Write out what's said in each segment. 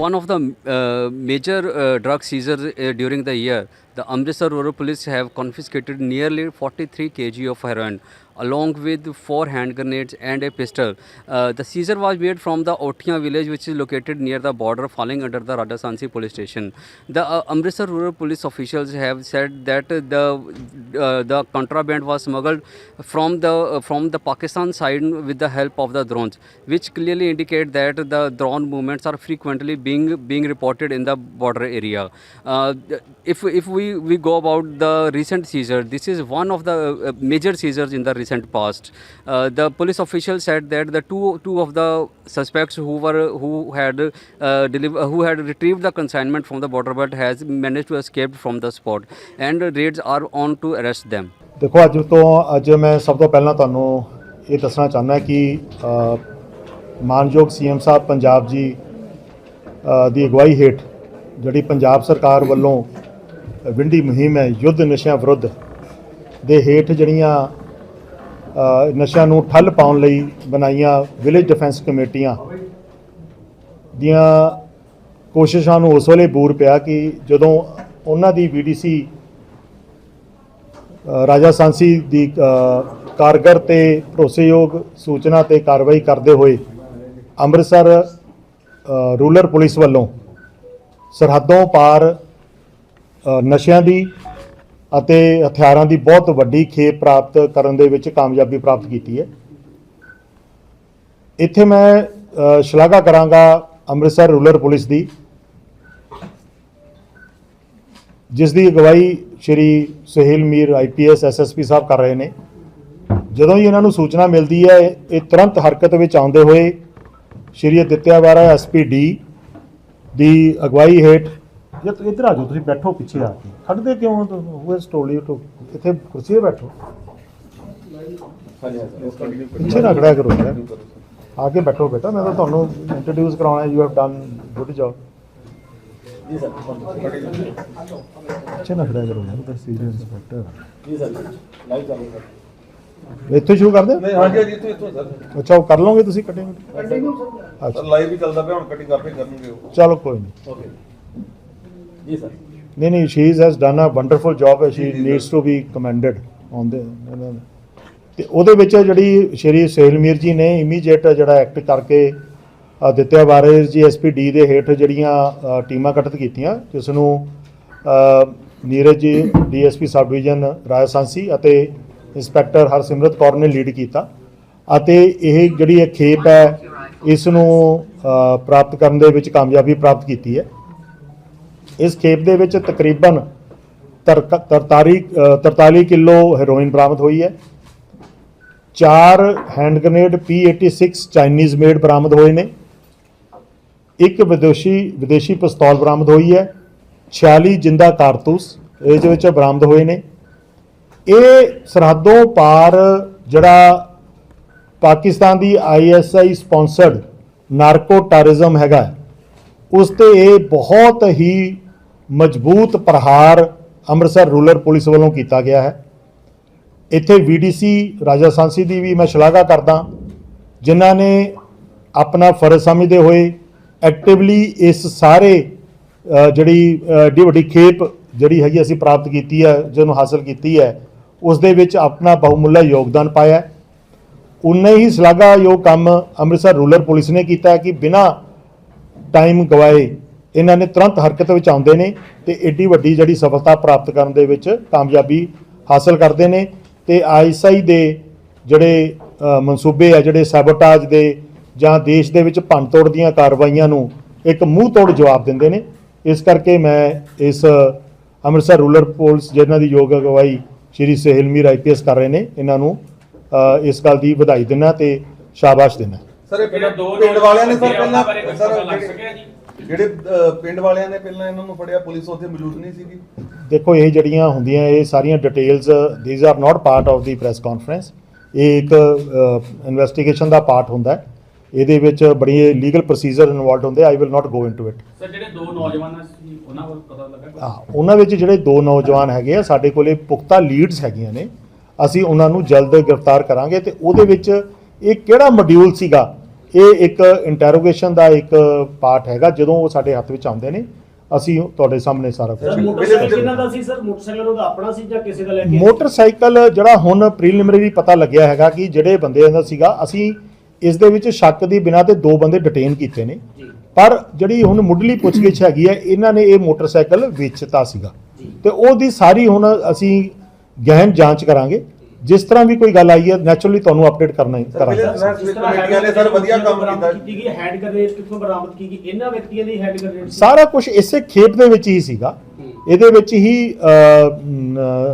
one of the uh, major uh, drug seizures uh, during the year. The Amritsar Rural Police have confiscated nearly 43 kg of heroin along with four hand grenades and a pistol. Uh, the seizure was made from the Otiya village which is located near the border falling under the Rajasansi police station. The uh, Amritsar Rural Police officials have said that the uh, the contraband was smuggled from the uh, from the Pakistan side with the help of the drones which clearly indicate that the drone movements are frequently being being reported in the border area. Uh, if if we we go about the recent seizure, this is one of the major seizures in the recent past. Uh, the police officials said that the two two of the suspects who were who had uh, deliver, who had retrieved the consignment from the border but has managed to escape from the spot, and raids are on to arrest them. ਦੇਖੋ ਅੱਜ ਤੋਂ ਅੱਜ ਮੈਂ ਸਭ ਤੋਂ ਪਹਿਲਾਂ ਤੁਹਾਨੂੰ ਇਹ ਦੱਸਣਾ ਚਾਹੁੰਦਾ ਕਿ ਅ, ਮਾਨਯੋਗ ਸੀਐਮ ਸਾਹਿਬ ਪੰਜਾਬ ਜੀ ਅ, ਦੀ ਅਗਵਾਈ ਹੇਠ ਜਿਹੜੀ ਪੰਜਾਬ ਸਰਕਾਰ ਵੱਲੋਂ ਵਿੰਡੀ ਮੁਹਿੰਮ ਹੈ ਯੁੱਧ ਨਸ਼ਿਆਂ ਵਿਰੁੱਧ ਦੇ ਹੇਠ ਜਿਹੜੀਆਂ ਅ, ਨਸ਼ਿਆਂ ਨੂੰ ਠੱਲ ਪਾਉਣ ਲਈ ਬਣਾਈਆਂ ਵਿਲੇਜ ਡਿਫੈਂਸ ਕਮੇਟੀਆਂ ਦੀਆਂ ਕੋਸ਼ਿਸ਼ਾਂ ਨੂੰ ਉਸ ਵੇਲੇ ਬੂਰ ਪਿਆ ਕਿ ਜਦੋਂ ਉਹਨਾਂ ਦੀ ਵੀਡੀਸੀ ਅ, ਰਾਜਾ ਸਾਂਸੀ ਦੀ ਕਾਰਗਰ ਤੇ ਭਰੋਸੇਯੋਗ ਸੂਚਨਾ ਤੇ ਕਾਰਵਾਈ ਕਰਦੇ ਹੋਏ ਅੰਮ੍ਰਿਤਸਰ ਰੂਰਲ ਪੁਲਿਸ ਵੱਲੋਂ ਸਰਹੱਦੋਂ ਪਾਰ ਨਸ਼ਿਆਂ ਦੀ ਅਤੇ ਹਥਿਆਰਾਂ ਦੀ ਬਹੁਤ ਵੱਡੀ ਖੇਪ ਪ੍ਰਾਪਤ ਕਰਨ ਦੇ ਵਿੱਚ ਕਾਮਯਾਬੀ ਪ੍ਰਾਪਤ ਕੀਤੀ ਹੈ। ਇੱਥੇ ਮੈਂ ਸ਼ਲਾਘਾ ਕਰਾਂਗਾ ਅੰਮ੍ਰਿਤਸਰ ਰੂਰਲ ਪੁਲਿਸ ਦੀ, ਜਿਸ ਦੀ ਅਗਵਾਈ ਸ਼੍ਰੀ ਸੁਹੇਲ ਮੀਰ ਆਈਪੀਐਸ ਐਸਐਸਪੀ ਸਾਹਿਬ ਕਰ ਰਹੇ ਨੇ। ਜਦੋਂ ਹੀ ਇਹਨਾਂ ਨੂੰ ਸੂਚਨਾ ਮਿਲਦੀ ਹੈ, ਇਹ ਤੁਰੰਤ ਹਰਕਤ ਵਿੱਚ ਆਉਂਦੇ ਹੋਏ ਸ਼੍ਰੀ ਅਦਿੱਤਿਆ ਵਾਰਾ ਐਸਪੀਡੀ ਦੀ ਅਗਵਾਈ ਹੇਠ ਜੇ ਤੁਸੀਂ ਇੱਧਰ ਆ ਜਾਓ ਤੁਸੀਂ ਬੈਠੋ ਪਿੱਛੇ ਆ ਕੇ। ਖੜਦੇ ਕਿਉਂ who has told you to ਇੱਥੇ ਕੁਰਸੀ 'ਤੇ ਬੈਠੋ। ਪਿੱਛੇ ਨਾ ਖੜਿਆ ਕਰੋ ਯਾਰ। ਆ ਕੇ ਬੈਠੋ ਬੇਟਾ ਮੈਂ ਤਾਂ ਤੁਹਾਨੂੰ ਇੰਟਰੋਡਿਊਸ ਕਰਾਉਣਾ you have done good job ਪਿੱਛੇ ਨਾ ਖੜਿਆ ਕਰੋ ਯਾਰ ਤਾਂ ਸੀਨੀਅਰ ਇੰਸਪੈਕਟਰ ਜੀ ਸਰ ਲਾਈਵ ਚੱਲ ਰਿਹਾ ਇੱਥੇ ਸ਼ੁਰੂ ਕਰਦੇ ਨਹੀਂ ਹਾਂਜੀ ਹਾਂਜੀ ਇੱਥੋਂ ਇੱਥੋਂ ਸਰ। ਅੱਛਾ ਉਹ ਕਰ ਲਓਗੇ ਤੁਸੀਂ ਕਟਿੰਗ ਸਰ ਅੱਛਾ। ਲਾਈਵ ਵੀ ਚੱਲਦਾ ਪਿਆ ਹੁਣ ਕਟਿੰਗ ਆਪੇ ਕਰਨਗੇ ਉਹ। ਚਲੋ ਕੋਈ ਨਹੀਂ। ਓਕੇ ਜੀ ਸਰ। ਨਹੀਂ ਨਹੀਂ she has done a wonderful job she needs to be commended on the ਤੇ ਉਹਦੇ ਵਿੱਚ ਜਿਹੜੀ ਸ਼੍ਰੀ ਸੇਲਮੀਰ ਜੀ ਨੇ ਇਮੀਡੀਏਟ ਜਿਹੜਾ ਐਕਟ ਕਰਕੇ ਦਿੱਤਿਆ ਬਾਰੇ ਜੀ ਐਸਪੀਡੀ ਦੇ ਹੇਠ ਜਿਹੜੀਆਂ ਟੀਮਾਂ ਗਠਿਤ ਕੀਤੀਆਂ ਜਿਸ ਨੂੰ Neeraj ji DSP sub division Rajasansi ਅਤੇ ਇੰਸਪੈਕਟਰ ਹਰਸਿਮਰਤ ਕੌਰ ਨੇ ਲੀਡ ਕੀਤਾ ਅਤੇ ਇਹ ਜਿਹੜੀ ਇਹ ਖੇਪ ਹੈ ਇਸ ਨੂੰ ਪ੍ਰਾਪਤ ਕਰਨ ਦੇ ਵਿੱਚ ਕਾਮਯਾਬੀ ਪ੍ਰਾਪਤ ਕੀਤੀ ਹੈ। ਇਸ ਖੇਪ ਦੇ ਵਿੱਚ ਤਕਰੀਬਨ ਤਰਕ- ਤਰਤਾਲੀ ਅ, 43 ਕਿਲੋ ਹੈਰੋਇਨ ਬਰਾਮਦ ਹੋਈ ਹੈ। ਚਾਰ hand grenade P86 Chinese made ਬਰਾਮਦ ਹੋਏ ਨੇ। ਇੱਕ ਵਿਦੇਸ਼ੀ ਵਿਦੇਸ਼ੀ ਪਿਸਤੌਲ ਬਰਾਮਦ ਹੋਈ ਹੈ। 46 ਜਿੰਦਾ ਕਾਰਤੂਸ ਇਸ ਵਿੱਚ ਬਰਾਮਦ ਹੋਏ ਨੇ। ਇਹ ਸਰਹੱਦੋਂ ਪਾਰ ਜਿਹੜਾ ਪਾਕਿਸਤਾਨ ਦੀ ਆਈਐਸਆਈ ਸਪਾਂਸਰਡ ਨਾਰਕੋ ਟੈਰਰਿਜ਼ਮ ਹੈਗਾ ਉਸ ਤੇ ਇਹ ਬਹੁਤ ਹੀ ਮਜ਼ਬੂਤ ਪ੍ਰਹਾਰ ਅੰਮ੍ਰਿਤਸਰ ਰੂਰਲ ਪੁਲਿਸ ਵੱਲੋਂ ਕੀਤਾ ਗਿਆ ਹੈ। ਇੱਥੇ ਵੀਡੀਸੀ ਰਾਜਾ ਸਾਂਸੀ ਦੀ ਵੀ ਮੈਂ ਸ਼ਲਾਘਾ ਕਰਦਾ ਜਿਨ੍ਹਾਂ ਨੇ ਆਪਣਾ ਫਰਜ਼ ਸਮਝਦੇ ਹੋਏ ਐਕਟਿਵਲੀ ਇਸ ਸਾਰੇ ਜਿਹੜੀ ਅ, ਵੱਡੀ ਖੇਪ ਜਿਹੜੀ ਹੈਗੀ ਅਸੀਂ ਪ੍ਰਾਪਤ ਕੀਤੀ ਹੈ ਜਿਹਨੂੰ ਹਾਸਲ ਕੀਤੀ ਹੈ ਉਸ ਦੇ ਵਿੱਚ ਆਪਣਾ ਬਹੁਮੁੱਲਾ ਯੋਗਦਾਨ ਪਾਇਆ ਉਨੇ ਹੀ ਸ਼ਲਾਘਾਯੋਗ ਕੰਮ ਅੰਮ੍ਰਿਤਸਰ ਰੂਰਲ ਪੁਲਿਸ ਨੇ ਕੀਤਾ ਕਿ ਬਿਨਾਂ ਟਾਈਮ ਗਵਾਏ ਇਹਨਾਂ ਨੇ ਤੁਰੰਤ ਹਰਕਤ ਵਿੱਚ ਆਉਂਦੇ ਨੇ ਤੇ ਏਡੀ ਵੱਡੀ ਜਿਹੜੀ ਸਫਲਤਾ ਪ੍ਰਾਪਤ ਕਰਨ ਦੇ ਵਿੱਚ ਕਾਮਯਾਬੀ ਹਾਸਲ ਕਰਦੇ ਨੇ ਤੇ ਆਈਐਸਆਈ ਦੇ ਜਿਹੜੇ ਮਨਸੂਬੇ ਆ ਜਿਹੜੇ ਸੈਬੋਟਾਜ ਦੇ ਜਾਂ ਦੇਸ਼ ਦੇ ਵਿੱਚ ਭੰਨਤੋੜ ਦੀਆਂ ਕਾਰਵਾਈਆਂ ਨੂੰ ਇੱਕ ਮੂੰਹ ਤੋੜ ਜਵਾਬ ਦਿੰਦੇ ਨੇ। ਇਸ ਕਰਕੇ ਮੈਂ ਇਸ ਅੰਮ੍ਰਿਤਸਰ ਰੂਰਲ ਪੁਲਿਸ ਜਿਨ੍ਹਾਂ ਦੀ ਯੋਗ ਅਗਵਾਈ ਸ਼੍ਰੀ ਸੁਹੇਲ ਮੀਰ ਆਈਪੀਐਸ ਕਰ ਰਹੇ ਨੇ ਇਹਨਾਂ ਨੂੰ ਇਸ ਗੱਲ ਦੀ ਵਧਾਈ ਦਿੰਦਾ ਤੇ ਸ਼ਾਬਾਸ਼ ਦਿੰਦਾ। ਸਰ ਇਹ ਪਹਿਲਾਂ ਦੋ ਪਿੰਡ ਵਾਲਿਆਂ ਨੇ ਸਰ ਪਹਿਲਾਂ ਸਰ ਜਿਹੜੇ- ਪਿੰਡ ਵਾਲਿਆਂ ਨੇ ਪਹਿਲਾਂ ਇਹਨਾਂ ਨੂੰ ਫੜਿਆ ਪੁਲਿਸ ਉੱਥੇ ਮੌਜੂਦ ਨਹੀਂ ਸੀਗੀ? ਦੇਖੋ ਇਹ ਜਿਹੜੀਆਂ ਹੁੰਦੀਆਂ ਇਹ ਸਾਰੀਆਂ details these are not part of the press conference ਇਹ ਇੱਕ ਇਨਵੈਸਟੀਗੇਸ਼ਨ ਦਾ ਪਾਰਟ ਹੁੰਦਾ ਹੈ। ਇਹਦੇ ਵਿੱਚ ਬੜੀ ਲੀਗਲ ਪ੍ਰੋਸੀਜਰ ਇਨਵੋਲਡ ਹੁੰਦੇ I will not go into it sir ਜਿਹੜੇ ਦੋ ਨੌਜਵਾਨ ਸੀ ਉਹਨਾਂ ਵੱਲ ਪਤਾ ਲੱਗਾ ਹਾਂ ਉਹਨਾਂ ਵਿੱਚ ਜਿਹੜੇ ਦੋ ਨੌਜਵਾਨ ਹੈਗੇ ਆ ਸਾਡੇ ਕੋਲੇ ਪੁਖਤਾ ਲੀਡਸ ਹੈਗੀਆਂ ਨੇ। ਅਸੀਂ ਉਹਨਾਂ ਨੂੰ ਜਲਦ ਗ੍ਰਿਫਤਾਰ ਕਰਾਂਗੇ ਤੇ ਉਹਦੇ ਵਿੱਚ ਇਹ ਕਿਹੜਾ ਮੋਡਿਊਲ ਸੀਗਾ? ਇਹ ਇੱਕ ਇੰਟਰੋਗੇਸ਼ਨ ਦਾ ਇੱਕ ਪਾਰਟ ਹੈਗਾ ਜਦੋਂ ਉਹ ਸਾਡੇ ਹੱਥ ਵਿੱਚ ਆਉਂਦੇ ਨੇ ਅਸੀਂ ਤੁਹਾਡੇ ਸਾਹਮਣੇ ਸਾਰਾ ਕੁਝ ਮੋਟਰਸਾਈਕਲ ਕਿਹਨਾਂ ਦਾ ਸੀ ਸਰ? ਮੋਟਰਸਾਈਕਲ ਉਹਦਾ ਆਪਣਾ ਸੀ ਜਾਂ ਕਿਸੇ ਦਾ ਲੈ ਕੇ ਆਏ? ਮੋਟਰਸਾਈਕਲ ਜਿਹੜਾ ਹੁਣ ਪ੍ਰੀਲਿਮਿਨਰੀ ਪਤਾ ਲੱਗਿਆ ਹੈਗਾ ਕਿ ਜਿਹੜੇ ਬੰਦੇ ਦਾ ਸੀਗਾ ਅਸੀਂ ਇਸ ਦੇ ਵਿੱਚ ਸ਼ੱਕ ਦੀ ਬਿਨਾਂ ਤੇ ਦੋ ਬੰਦੇ ਡਿਟੇਨ ਕੀਤੇ ਨੇ। ਪਰ ਜਿਹੜੀ ਹੁਣ ਮੁੱਢਲੀ ਪੁੱਛਗਿੱਛ ਹੈਗੀ ਹੈ ਇਹਨਾਂ ਨੇ ਇਹ ਮੋਟਰਸਾਈਕਲ ਵੇਚਤਾ ਸੀਗਾ। ਤੇ ਉਹਦੀ ਸਾਰੀ ਹੁਣ ਅਸੀਂ ਗਹਿਨ ਜਾਂਚ ਕਰਾਂਗੇ। ਜਿਸ ਤਰ੍ਹਾਂ ਵੀ ਕੋਈ ਗੱਲ ਆਈ ਹੈ ਨੈਚੁਰਲੀ ਤੁਹਾਨੂੰ ਅਪਡੇਟ ਕਰਨਾ ਹੀ ਕਰਾਂਗੇ। ਕਮੇਟੀਆਂ ਨੇ ਸਰ ਵਧੀਆ ਕੰਮ ਕੀਤਾ। ਕੀਤੀ ਗਈ? ਹੈਂਡ ਗ੍ਰੇਨੇਡ ਕਿੱਥੋਂ ਬਰਾਮਦ ਕੀਤੀ ਗਈ? ਇਹਨਾਂ ਵਿਅਕਤੀਆਂ ਦੀ ਹੈਂਡ ਗ੍ਰੇਨੇਡ ਸੀ। ਸਾਰਾ ਕੁਝ ਇਸੇ ਖੇਪ ਦੇ ਵਿੱਚ ਹੀ ਸੀਗਾ। ਇਹਦੇ ਵਿੱਚ ਹੀ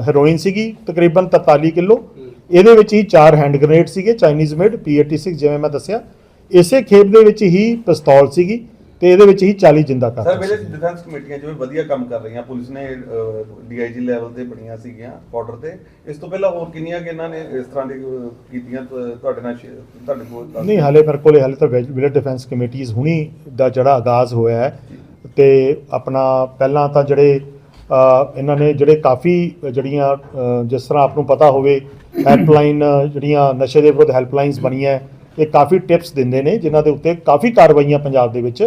ਹੈਰੋਇਨ ਸੀਗੀ ਤਕਰੀਬਨ 43 ਕਿਲੋ। ਇਹਦੇ ਵਿੱਚ ਹੀ ਚਾਰ ਹੈਂਡ ਗ੍ਰੇਨੇਡ ਸੀਗੇ ਚਾਈਨੀਜ਼ ਮੇਡ P86 ਜਿਵੇਂ ਮੈਂ ਦੱਸਿਆ। ਇਸੇ ਖੇਪ ਦੇ ਵਿੱਚ ਹੀ ਪਿਸਤੌਲ ਸੀਗੀ। ਤੇ ਇਹਦੇ ਵਿੱਚ ਹੀ 40 ਜਿੰਦਾ ਸਰ ਕਰ ਵੇਲੇ ਡਿਫੈਂਸ ਕਮੇਟੀਆਂ ਜਿਵੇਂ ਵਧੀਆ ਕੰਮ ਕਰ ਰਹੀਆਂ। ਪੁਲਿਸ ਨੇ ਡੀਆਈਜੀ ਲੈਵਲ ਤੇ ਬਣੀਆਂ ਸੀਗੀਆਂ ਬਾਰਡਰ ਤੇ। ਇਸ ਤੋਂ ਪਹਿਲਾਂ ਹੋਰ ਕਿੰਨੀਆਂ ਕਿ ਇਹਨਾਂ ਨੇ ਇਸ ਤਰ੍ਹਾਂ ਦੀ ਕੀਤੀਆਂ ਤੁਹਾਡੇ ਨਾਲ ਤੁਹਾਡੇ ਕੋਲ ਨਹੀਂ ਹਾਲੇ ਮੇਰੇ ਕੋਲੇ ਹਾਲੇ ਤਾਂ ਵਿਲੇਜ ਡਿਫੈਂਸ ਕਮੇਟੀਆਂ ਹੁਣੀ ਦਾ ਜਿਹੜਾ ਆਗਾਜ਼ ਹੋਇਆ ਹੈ। ਤੇ ਆਪਣਾ ਪਹਿਲਾਂ ਤਾਂ ਜਿਹੜੇ ਇਹਨਾਂ ਨੇ ਜਿਹੜੇ ਕਾਫੀ ਜਿਹੜੀਆਂ ਜਿਸ ਤਰ੍ਹਾਂ ਆਪ ਨੂੰ ਪਤਾ ਹੋਵੇ ਹੈਲਪਲਾਈਨ ਜਿਹੜੀਆਂ ਨਸ਼ੇ ਦੇ ਵਿਰੁੱਧ ਹੈਲਪਲਾਈਨਸ ਬਣੀਆਂ ਇਹ ਕਾਫੀ ਟਿਪਸ ਦਿੰਦੇ ਨੇ ਜਿਨ੍ਹਾਂ ਦੇ ਉੱਤੇ ਕਾਫੀ ਕਾਰਵਾਈਆਂ ਪੰਜਾਬ ਦੇ ਵਿੱਚ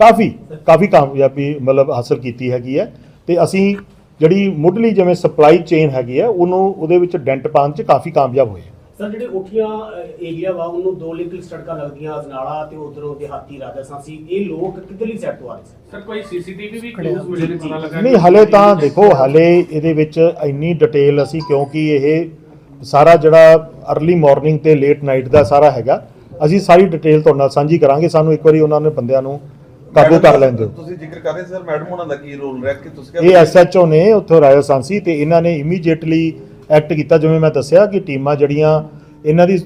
ਕਾਫੀ ਕਾਫੀ ਕਾਮਯਾਬੀ ਮਤਲਬ ਹਾਸਲ ਕੀਤੀ ਹੈਗੀ ਹੈ ਤੇ ਅਸੀਂ ਜਿਹੜੀ ਮੁੱਢਲੀ ਜਿਵੇਂ ਸਪਲਾਈ ਚੇਨ ਹੈਗੀ ਹੈ ਉਹਨੂੰ ਉਹਦੇ ਵਿੱਚ ਡੈਂਟ ਪਾਉਣ 'ਚ ਕਾਫੀ ਕਾਮਯਾਬ ਹੋਏ। ਸਰ ਜਿਹੜੇ ਉਠੀਆਂ ਏਰੀਆ ਵਾ ਉਹਨੂੰ ਦੋ ਲਿੰਕ ਸੜਕਾਂ ਲੱਗਦੀਆਂ ਅਜਨਾਲਾ ਤੇ ਉਧਰੋਂ ਦਿਹਾਤੀ ਰਾਜਸਥਾਨ ਸੀ ਇਹ ਲੋਕ ਕਿੱਧਰਲੀ ਸਾਈਡ ਤੋਂ ਆ ਰਹੇ ਸਰ ਕੋਈ ਸੀਸੀਟੀਵੀ ਵੀ ਕਲੋਜ਼ ਮਿਲੇ ਨੇ ਪਤਾ ਲੱਗਾ ਨਹੀਂ ਹਲੇ ਤਾਂ ਦੇਖੋ ਹਲੇ ਇਹਦੇ ਵਿੱਚ ਇੰਨੀ ਡਿਟੇਲ ਅਸੀਂ ਕਿਉਂਕਿ ਇਹ ਸਾਰਾ ਜਿਹੜਾ अर्ਲੀ ਮਾਰਨਿੰਗ ਤੇ ਲੇਟ ਨਾਈਟ ਦਾ ਸਾਰਾ ਹੈਗਾ ਅਸੀਂ ਸਾਰੀ ਡਿਟੇਲ ਤੁਹਾਡੇ ਨਾਲ ਸਾਂਝੀ ਕਰਾਂਗੇ। ਸਾਨੂੰ ਇੱਕ ਵਾਰੀ ਉਹਨਾਂ ਨੇ ਬੰਦਿਆਂ ਨੂੰ ਕਾਬੂ ਕਰ ਲੈਣ ਦਿਓ ਤੁਸੀਂ ਜ਼ਿਕਰ ਕਰ ਰਹੇ ਸਰ ਮੈਡਮ ਉਹਨਾਂ ਦਾ ਕੀ ਰੋਲ ਰਿਹਾ? ਕਿ ਤੁਸੀਂ ਇਹ ਐਸਐਚਓ ਨੇ ਉੱਥੋਂ ਰਾਜਸਥਾਨ ਤੇ ਇਹਨਾਂ ਨੇ ਇਮੀਡੀਏਟਲੀ ਐਕਟ ਕੀਤਾ ਜਿਵੇਂ ਮੈਂ ਦੱਸਿਆ ਕਿ ਟੀਮਾਂ ਜਿਹੜੀਆਂ ਇਹਨਾਂ ਦੀ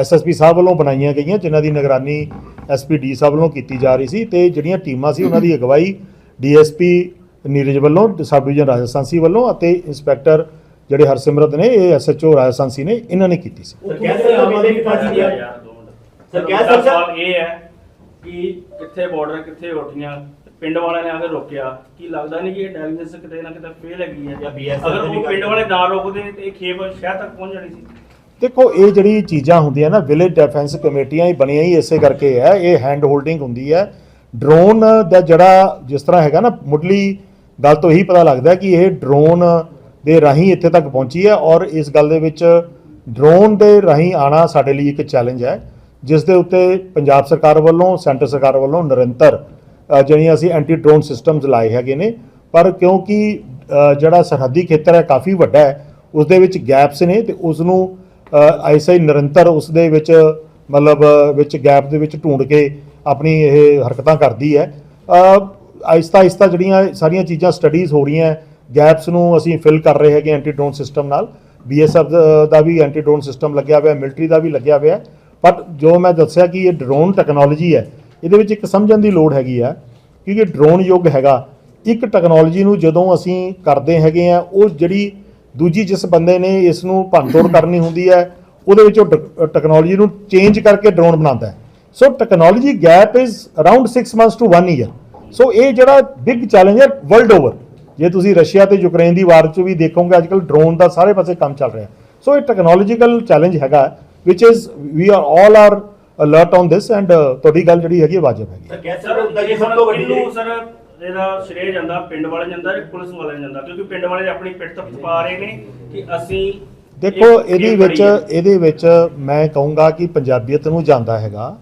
ਐਸਐਸਪੀ ਸਾਹਿਬ ਵੱਲੋਂ ਬਣਾਈਆਂ ਗਈਆਂ ਜਿਨ੍ਹਾਂ ਦੀ ਨਿਗਰਾਨੀ ਐਸਪੀਡੀ ਸਾਹਿਬ ਵੱਲੋਂ ਕੀਤੀ ਜਾ ਰਹੀ ਸੀ ਤੇ ਜਿਹੜੀਆਂ ਟੀਮਾਂ ਸੀ ਉਹਨਾਂ ਦੀ ਅਗਵਾਈ ਡੀਐਸਪੀ ਨੀਰਜ ਵੱਲੋਂ ਸਬ ਡਿਵੀਜ਼ਨ ਰਾਜਸਥਾਨ ਸੀ ਵੱਲੋਂ ਅਤੇ ਇੰਸਪੈਕਟਰ ਜਿਹੜੇ ਹਰਸਿਮਰਤ ਨੇ ਇਹ ਐਸਐਚਓ ਰਾਜਸਥਾਨ ਸੀ ਨੇ ਇਹਨਾਂ ਨੇ ਕੀਤੀ ਸੀ। ਸਰ, ਸਰ ਕਹਿ ਕਹਿ ਸਕਦੇ- ਸਵਾਲ ਇਹ ਹੈ ਕਿ ਕਿੱਥੇ ਬਾਰਡਰ ਕਿੱਥੇ ਉੱਠੀਆਂ ਪਿੰਡ ਵਾਲਿਆਂ ਨੇ ਆ ਕੇ ਰੋਕਿਆ। ਕੀ ਲੱਗਦਾ ਨਹੀਂ ਕਿ ਇਹ ਇੰਟੈਲੀਜੈਂਸ ਕਿਤੇ ਨਾ ਕਿਤੇ ਫੇਲ ਹੈਗੀ ਹੈ? ਜਾਂ BSF ਅਗਰ ਦੀ ਉਹ ਪਿੰਡ ਵਾਲੇ ਨਾ ਰੋਕਦੇ ਤੇ ਇਹ ਖੇਪ ਸ਼ਹਿਰ ਤੱਕ ਪਹੁੰਚ ਜਾਣੀ ਸੀ। ਦੇਖੋ ਇਹ ਜਿਹੜੀ ਚੀਜ਼ਾਂ ਹੁੰਦੀਆਂ ਨਾ ਵਿਲੇਜ ਡਿਫੈਂਸ ਕਮੇਟੀਆਂ ਹੀ ਬਣੀਆਂ ਹੀ ਇਸੇ ਕਰਕੇ ਹੈ। ਇਹ ਹੈਂਡ ਹੋਲਡਿੰਗ ਹੁੰਦੀ ਹੈ। ਡਰੋਨ ਦਾ ਜਿਹੜਾ ਜਿਸ ਤਰ੍ਹਾਂ ਹੈਗਾ ਨਾ ਮੁੱਢਲੀ ਗੱਲ ਤੋਂ ਇਹੀ ਪਤਾ ਲੱਗਦਾ ਕਿ ਇਹ ਡਰੋਨ ਦੇ ਰਾਹੀਂ ਇੱਥੇ ਤੱਕ ਪਹੁੰਚੀ ਹੈ ਔਰ ਇਸ ਗੱਲ ਦੇ ਵਿੱਚ ਡਰੋਨ ਦੇ ਰਾਹੀਂ ਆਣਾ ਸਾਡੇ ਲਈ ਇੱਕ ਚੈਲੰਜ ਹੈ। ਜਿਸ ਦੇ ਉੱਤੇ ਪੰਜਾਬ ਸਰਕਾਰ ਵੱਲੋਂ, ਸੈਂਟਰ ਸਰਕਾਰ ਵੱਲੋਂ ਨਿਰੰਤਰ ਜਿਹੜੀਆਂ ਅਸੀਂ ਐਂਟੀ ਡਰੋਨ ਸਿਸਟਮਸ ਲਾਏ ਹੈਗੇ ਨੇ, ਪਰ ਕਿਉਂਕਿ ਜਿਹੜਾ ਸਰਹੱਦੀ ਖੇਤਰ ਹੈ ਕਾਫੀ ਵੱਡਾ ਹੈ, ਉਸ ਦੇ ਵਿੱਚ ਗੈਪਸ ਨੇ ਤੇ ਉਸ ਨੂੰ ਐਸਾ ਹੀ ਨਿਰੰਤਰ ਉਸ ਦੇ ਵਿੱਚ, ਮਤਲਬ, ਵਿੱਚ ਗੈਪ ਦੇ ਵਿੱਚ ਢੂੰਡ ਕੇ ਆਪਣੀ ਇਹ ਹਰਕਤਾਂ ਕਰਦੀ ਹੈ। ਆਇਸਤਾ ਆਇਸਤਾ ਜਿਹੜੀਆਂ ਸਾਰੀਆਂ ਚੀਜ਼ਾਂ ਸਟੱਡੀਜ਼ ਹੋ ਰਹੀਆਂ ਗੈਪਸ ਨੂੰ ਅਸੀਂ ਫਿਲ ਕਰ ਰਹੇ ਹੈਗੇ ਐਂਟੀ ਡਰੋਨ ਸਿਸਟਮ ਨਾਲ ਬੀਐਸਐਫ ਦਾ ਵੀ ਐਂਟੀ ਡਰੋਨ ਸਿਸਟਮ ਲੱਗਿਆ ਹੋਇਆ ਮਿਲਟਰੀ ਦਾ ਵੀ ਲੱਗਿਆ ਹੋਇਆ ਬਟ ਜੋ ਮੈਂ ਦੱਸਿਆ ਕਿ ਇਹ ਡਰੋਨ ਟੈਕਨੋਲੋਜੀ ਹੈ, ਇਹਦੇ ਵਿੱਚ ਇੱਕ ਸਮਝਣ ਦੀ ਲੋੜ ਹੈਗੀ ਆ, ਕਿਉਂਕਿ ਡਰੋਨ ਯੁੱਗ ਹੈਗਾ, ਇੱਕ ਟੈਕਨੋਲੋਜੀ ਨੂੰ ਜਦੋਂ ਅਸੀਂ ਕਰਦੇ ਹੈਗੇ ਆ, ਉਹ ਜਿਹੜੀ ਦੂਜੀ ਜਿਸ ਬੰਦੇ ਨੇ ਇਸ ਨੂੰ ਭੰਨਤੋੜ ਕਰਨੀ ਹੁੰਦੀ ਹੈ, ਉਹਦੇ ਵਿੱਚ ਉਹ ਟੈਕਨੋਲੋਜੀ ਨੂੰ ਚੇਂਜ ਕਰਕੇ ਡਰੋਨ ਬਣਾਉਂਦਾ ਹੈ। So technology gap is around 6 months to 1 year so ਇਹ ਜਿਹੜਾ ਬਿਗ ਚੈਲੰਜ ਹੈ ਵਰਲਡ ਓਵਰ ਜੇ ਤੁਸੀਂ ਰਸ਼ੀਆ ਤੇ ਯੂਕਰੇਨ ਦੀ ਵਾਰ 'ਚ ਵੀ ਦੇਖੋਗੇ ਅੱਜਕੱਲ ਡਰੋਨ ਦਾ ਸਾਰੇ ਪਾਸੇ ਕੰਮ ਚੱਲ ਰਿਹਾ ਸੋ ਇਹ ਟੈਕਨੋਲੋਜੀਕਲ ਚੈਲੰਜ ਹੈਗਾ। Which is we are all are alert on this and ਤੁਹਾਡੀ ਗੱਲ ਜਿਹੜੀ ਹੈਗੀ ਵਾਜਬ ਹੈਗੀ ਸਰ ਕਹਿ ਸਰ ਸਕਦੇ ਹੁੰਦਾ ਕਿ ਇਹ ਸਭ ਤੋਂ ਵੱਡੀ ਕਿਹਨੂੰ ਜਿਹੜੀ- ਸਰ ਇਹਦਾ ਸ਼੍ਰੇਅ ਜਾਂਦਾ ਪਿੰਡ ਵਾਲੇ ਜਾਂਦਾ ਜਾਂ ਪੁਲਿਸ ਵਾਲੇ ਜਾਂਦਾ? ਕਿਉਂਕਿ ਪਿੰਡ ਵਾਲੇ ਆਪਣੀ ਪਿੱਠ ਤੱਕ ਪਾ ਰਹੇ ਨੇ ਕਿ ਅਸੀਂ ਦੇਖੋ ਇਹ ਇਹਦੇ ਵਿੱਚ। ਇਹਦੇ ਵਿੱਚ ਮੈਂ ਕਹੂੰਗਾ ਕਿ ਪੰਜਾਬੀਅਤ ਨੂੰ ਜਾਂਦਾ ਹੈਗਾ।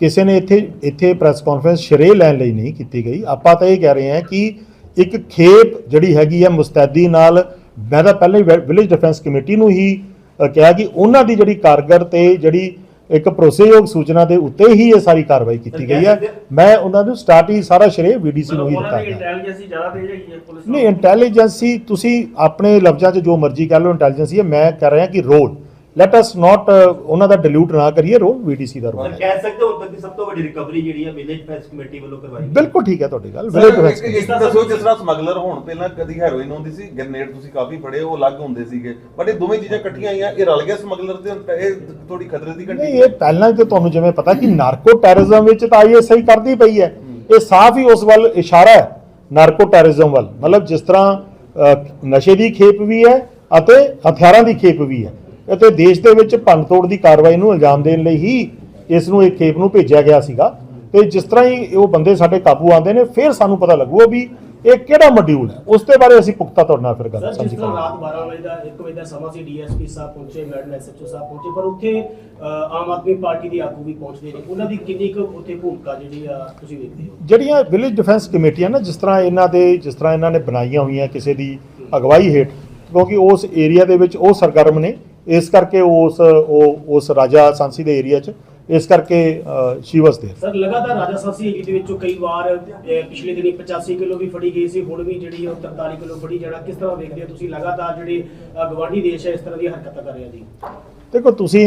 ਕਿਸੇ ਨੇ ਇੱਥੇ ਇੱਥੇ ਪ੍ਰੈਸ ਕਾਨਫਰੰਸ ਸ਼ਰੇ ਲੈਣ ਲਈ ਨਹੀਂ ਕੀਤੀ ਗਈ। ਆਪਾਂ ਤਾਂ ਇਹ ਕਹਿ ਰਹੇ ਹਾਂ ਕਿ ਇੱਕ ਖੇਪ ਜਿਹੜੀ ਹੈਗੀ ਹੈ ਮੁਸਤੈਦੀ ਨਾਲ ਮੈਂ ਤਾਂ ਪਹਿਲਾਂ ਹੀ ਵਿਲੇਜ ਡਿਫੈਂਸ ਕਮੇਟੀ ਨੂੰ ਹੀ ਕਿਹਾ ਕਿ ਉਹਨਾਂ ਦੀ ਜਿਹੜੀ ਕਾਰਗਰ ਤੇ ਜਿਹੜੀ ਇੱਕ ਭਰੋਸੇਯੋਗ ਸੂਚਨਾ ਦੇ ਉੱਤੇ ਹੀ ਇਹ ਸਾਰੀ ਕਾਰਵਾਈ ਕੀਤੀ ਗਈ ਹੈ। ਮੈਂ ਉਹਨਾਂ ਨੂੰ ਸਟਾਰਟ ਹੀ ਸਾਰਾ ਸ਼ਰੇ ਵੀਡੀਸੀ ਨੂੰ ਹੀ ਦਿੱਤਾ ਉਹਨਾਂ ਦੀ ਹੈ ਇੰਟੈਲੀਜੈਂਸ ਜ਼ਿਆਦਾ ਤੇਜ਼ ਹੈਗੀ ਹੈ ਪੁਲਿਸ ਨਹੀਂ ਇੰਟੈਲੀਜੈਂਸੀ ਤੁਸੀਂ ਆਪਣੇ ਲਫ਼ਜ਼ਾਂ 'ਚ ਜੋ ਮਰਜ਼ੀ ਕਹਿ ਲਓ ਇੰਟੈਲੀਜੈਂਸੀ ਹੈ ਮੈਂ ਕਹਿ ਰਿਹਾ ਕਿ ਰੋਲ ਲੈਟ ਅਸ ਨਾਟ ਉਹਨਾਂ ਦਾ ਡਿਲੂਟ ਨਾ ਕਰੀਏ ਰੋਲ ਵੀਡੀਸੀ ਦਾ ਰੋਲ ਕਹਿ ਸਕਦੇ ਹੋ ਤੱਕ ਦੀ ਸਭ ਤੋਂ ਵੱਡੀ ਰਿਕਵਰੀ ਜਿਹੜੀ ਹੈ ਵਿਲੇਜ ਡਿਫੈਂਸ ਕਮੇਟੀ ਵੱਲੋਂ ਕਰਵਾਈ ਗਈ। ਬਿਲਕੁਲ ਠੀਕ ਹੈ ਤੁਹਾਡੀ ਗੱਲ ਵਿਲੇਜ ਇੱਕ- ਡਿਫੈਂਸ ਇੱਕ ਦੱਸੋ ਜਿਸ ਤਰ੍ਹਾਂ ਸਮਗਲਰ ਹੋਣ ਪਹਿਲਾਂ ਕਦੀ ਹੈਰੋਇਨ ਹੁੰਦੀ ਸੀ ਗ੍ਰਨੇਡ ਤੁਸੀਂ ਕਾਫੀ ਫੜੇ ਉਹ ਅਲੱਗ ਹੁੰਦੇ ਸੀਗੇ। ਬਟ ਇਹ ਦੋਵੇਂ ਚੀਜ਼ਾਂ ਇਕੱਠੀਆਂ ਆਈਆਂ ਇਹ ਰਲ ਗਿਆ ਸਮਗਲਰ ਤੇ ਹੁਣ ਇਹ ਥੋੜੀ ਖਤਰੇ ਦੀ ਨਹੀਂ ਘੰਟੀ ਇਹ ਪਹਿਲਾਂ ਤੇ ਤੁਹਾਨੂੰ ਜਿਵੇਂ ਪਤਾ ਕਿ ਨਾਰਕੋ ਟੈਰਰਿਜ਼ਮ ਵਿੱਚ ਤਾਂ ਆਈਐਸਆਈ ਕਰਦੀ ਪਈ ਹੈ। ਇਹ ਸਾਫ਼ ਹੀ ਉਸ ਵੱਲ ਇਸ਼ਾਰਾ ਹੈ ਨਾਰਕੋ ਟੈਰਰਿਜ਼ਮ ਵੱਲ। ਮਤਲਬ ਜਿਸ ਤਰ੍ਹਾਂ ਨਸ਼ੇ ਦੀ ਖੇਪ ਵੀ ਹੈ ਅਤੇ ਹਥਿਆਰਾਂ ਦੀ ਖੇਪ ਵੀ ਹੈ। ਅਤੇ ਦੇਸ਼ ਦੇ ਵਿੱਚ ਭੰਨਤੋੜ ਦੀ ਕਾਰਵਾਈ ਨੂੰ ਇਲਜ਼ਾਮ ਦੇਣ ਲਈ ਹੀ ਇਸ ਨੂੰ ਇਹ ਖੇਪ ਨੂੰ ਭੇਜਿਆ ਗਿਆ ਸੀਗਾ। ਤੇ ਜਿਸ ਤਰ੍ਹਾਂ ਹੀ ਉਹ ਬੰਦੇ ਸਾਡੇ ਕਾਬੂ ਆਉਂਦੇ ਨੇ ਫਿਰ ਸਾਨੂੰ ਪਤਾ ਲੱਗੂਗਾ ਵੀ ਇਹ ਕਿਹੜਾ ਮੋਡਿਊਲ ਹੈ। ਉਸ ਦੇ ਬਾਰੇ ਅਸੀਂ ਪੁਖਤਾ ਤੁਹਾਡੇ ਨਾਲ ਫਿਰ ਗੱਲ ਤਰ੍ਹਾਂ ਕਰਾਂਗੇ। ਰਾਤ 12 ਵਜੇ ਦਾ 1 ਵਜੇ ਦਾ ਸਮਾਂ ਸੀ ਡੀਐਸਪੀ ਸਾਹਿਬ ਪਹੁੰਚੇ ਮੈਡਮ ਐਸਐਚਓ ਸਾਹਿਬ ਪਹੁੰਚੇ ਪਰ ਉੱਥੇ ਆਮ ਆਦਮੀ ਪਾਰਟੀ ਦੇ ਆਗੂ ਵੀ ਪਹੁੰਚਦੇ ਨੇ। ਉਹਨਾਂ ਦੀ ਕਿੰਨੀ ਕੁ ਉੱਥੇ ਭੂਮਿਕਾ ਜਿਹੜੀ ਆ ਤੁਸੀਂ ਵੇਖਦੇ ਹੋ? ਜਿਹੜੀਆਂ ਵਿਲੇਜ ਡਿਫੈਂਸ ਕਮੇਟੀਆਂ ਨਾ ਜਿਸ ਤਰ੍ਹਾਂ ਇਹਨਾਂ ਦੇ ਜਿਸ ਤਰ੍ਹਾਂ ਇਹਨਾਂ ਨੇ ਬਣਾਈਆਂ ਹੋਈਆਂ ਕਿਸੇ ਦੀ ਅਗਵਾਈ ਹੇਠ ਕਿਉਂਕਿ ਉਸ ਏਰੀਆ ਦੇ ਵਿੱਚ ਉਹ ਸਰਗਰਮ ਨੇ। ਇਸ ਕਰਕੇ ਉਸ ਉਹ ਉਸ ਰਾਜਾ ਸਾਂਸੀ ਦੇ ਏਰੀਆ 'ਚ ਇਸ ਕਰਕੇ ਸ਼ੀ ਵਾਸ ਸਰ ਲਗਾਤਾਰ ਰਾਜਾ ਸਾਸੀ ਏਰੀਏ ਦੇ ਵਿੱਚੋਂ ਕਈ ਵਾਰ ਪਿਛਲੇ ਦਿਨੀ 85 ਕਿਲੋ ਵੀ ਫੜੀ ਗਈ ਸੀ ਹੁਣ ਵੀ ਜਿਹੜੀ ਉਹ 43 ਕਿਲੋ ਫੜੀ ਜਾਣਾ। ਕਿਸ ਤਰ੍ਹਾਂ ਵੇਖਦੇ ਹੋ ਤੁਸੀਂ ਲਗਾਤਾਰ ਜਿਹੜੇ ਗਵਾਂਢੀ ਦੇਸ਼ ਹੈ ਇਸ ਤਰ੍ਹਾਂ ਦੀਆਂ ਹਰਕਤਾਂ ਕਰ ਰਿਹਾ ਜੀ? ਦੇਖੋ ਤੁਸੀਂ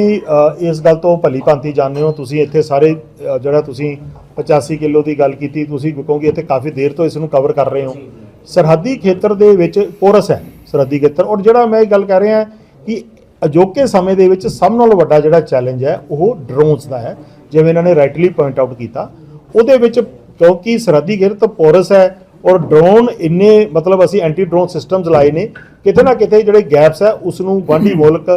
ਇਸ ਗੱਲ ਤੋਂ ਭਲੀ ਭਾਂਤੀ ਜਾਣਦੇ ਹੋ। ਤੁਸੀਂ ਇੱਥੇ ਸਾਰੇ ਜਿਹੜਾ ਤੁਸੀਂ 85 ਕਿਲੋ ਦੀ ਗੱਲ ਕੀਤੀ ਤੁਸੀਂ ਕਿਉਂਕਿ ਇੱਥੇ ਕਾਫੀ ਦੇਰ ਤੋਂ ਇਸ ਨੂੰ ਕਵਰ ਕਰ ਰਹੇ ਹੋ। ਸਰਹੱਦੀ ਖੇਤਰ ਦੇ ਵਿੱਚ ਪੋਰਸ ਹੈ ਸਰਹੱਦੀ ਖੇਤਰ। ਔਰ ਜਿਹੜਾ ਮੈਂ ਇਹ ਗੱਲ ਕਰ ਰਿਹਾ ਕਿ ਅਜੋਕੇ ਸਮੇਂ ਦੇ ਵਿੱਚ ਸਭ ਨਾਲੋਂ ਵੱਡਾ ਜਿਹੜਾ ਚੈਲੰਜ ਹੈ, ਉਹ ਡਰੋਨਸ ਦਾ ਹੈ। ਜਿਵੇਂ ਇਹਨਾਂ ਨੇ ਰਾਈਟਲੀ ਪੁਆਇੰਟ ਆਊਟ ਕੀਤਾ। ਉਹਦੇ ਵਿੱਚ ਕਿਉਂਕਿ ਸਰਹੱਦੀ ਖੇਤਰ ਪੋਰਸ ਹੈ ਔਰ ਡਰੋਨ ਇੰਨੇ, ਮਤਲਬ ਅਸੀਂ ਐਂਟੀ ਡਰੋਨ ਸਿਸਟਮਸ ਲਾਏ ਨੇ, ਕਿਤੇ ਨਾ ਕਿਤੇ ਜਿਹੜੇ ਗੈਪਸ ਹੈ ਉਸ ਨੂੰ ਗੁਆਂਢੀ ਮੁਲਕ,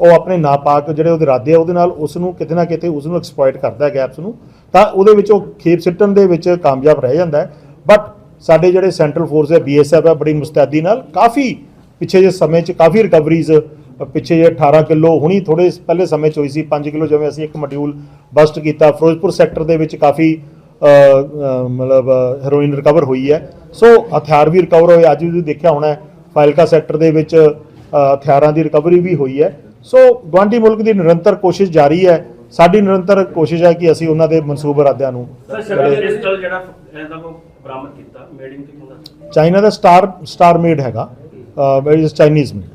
ਉਹ ਆਪਣੇ ਨਾਪਾਕ ਜਿਹੜੇ ਉਹਦੇ ਇਰਾਦੇ ਆ, ਉਹਦੇ ਨਾਲ ਉਸ ਨੂੰ ਕਿਤੇ ਨਾ ਕਿਤੇ ਉਸ ਨੂੰ ਐਕਸਪਲੋਇਟ ਕਰਦਾ ਹੈ ਗੈਪਸ ਨੂੰ। ਤਾਂ ਉਹਦੇ ਵਿੱਚ ਉਹ ਖੇਪ ਸਿੱਟਣ ਦੇ ਵਿੱਚ ਕਾਮਯਾਬ ਰਹਿ ਜਾਂਦਾ ਹੈ। ਬਟ ਸਾਡੇ ਜਿਹੜੇ ਸੈਂਟਰਲ ਫੋਰਸ ਹੈ ਬੀਐਸਐਫ ਹੈ, ਬੜੀ ਮੁਸਤੈਦੀ ਨਾਲ ਕਾਫੀ ਪਿੱਛੇ ਜੇ ਸਮੇਂ 'ਚ ਕਾਫੀ ਰਿਕਵਰੀਜ਼ ਪਿੱਛੇ ਜੇ 18 ਕਿਲੋ ਹੁਣੀ ਥੋੜੇ ਪਹਿਲੇ ਸਮੇਂ 'ਚ ਹੋਈ ਸੀ 5 ਕਿਲੋ ਜਿਵੇਂ ਅਸੀਂ ਇੱਕ ਮੋਡਿਊਲ ਬਸਟ ਕੀਤਾ ਫਿਰੋਜ਼ਪੁਰ ਸੈਕਟਰ ਦੇ ਵਿੱਚ ਕਾਫੀ ਮਤਲਬ ਹੈਰੋਇਨ ਰਿਕਵਰ ਹੋਈ ਹੈ। ਸੋ ਹਥਿਆਰ ਵੀ ਰਿਕਵਰ ਹੋਏ ਅੱਜ ਵੀ ਦੇਖਿਆ ਹੋਣਾ ਫਾਇਲਕਾ ਸੈਕਟਰ ਦੇ ਵਿੱਚ ਹਥਿਆਰਾਂ ਦੀ ਰਿਕਵਰੀ ਵੀ ਹੋਈ ਹੈ। ਸੋ ਗਵਾਂਢੀ ਮੁਲਕ ਦੀ ਨਿਰੰਤਰ ਕੋਸ਼ਿਸ਼ ਜਾਰੀ ਹੈ। ਸਾਡੀ ਨਿਰੰਤਰ ਕੋਸ਼ਿਸ਼ ਹੈ ਕਿ ਅਸੀਂ ਉਹਨਾਂ ਦੇ ਮਨਸੂਬੇ ਇਰਾਦਿਆਂ ਨੂੰ ਸਰ ਸ਼ਰਟ ਪਿਸਟਲ ਜਿਹੜਾ ਇਹਦਾ ਕੋ ਬਰਾਮਦ ਕੀਤਾ ਮੇਡ ਇਨ ਕਿਥੋਂ ਦਾ? ਚਾਈਨਾ ਦਾ ਸਟਾਰ ਸਟਾਰ ਮੇਡ ਹੈਗਾ ਇਜ਼ ਚਾਈਨੀਜ਼ ਮੇਡ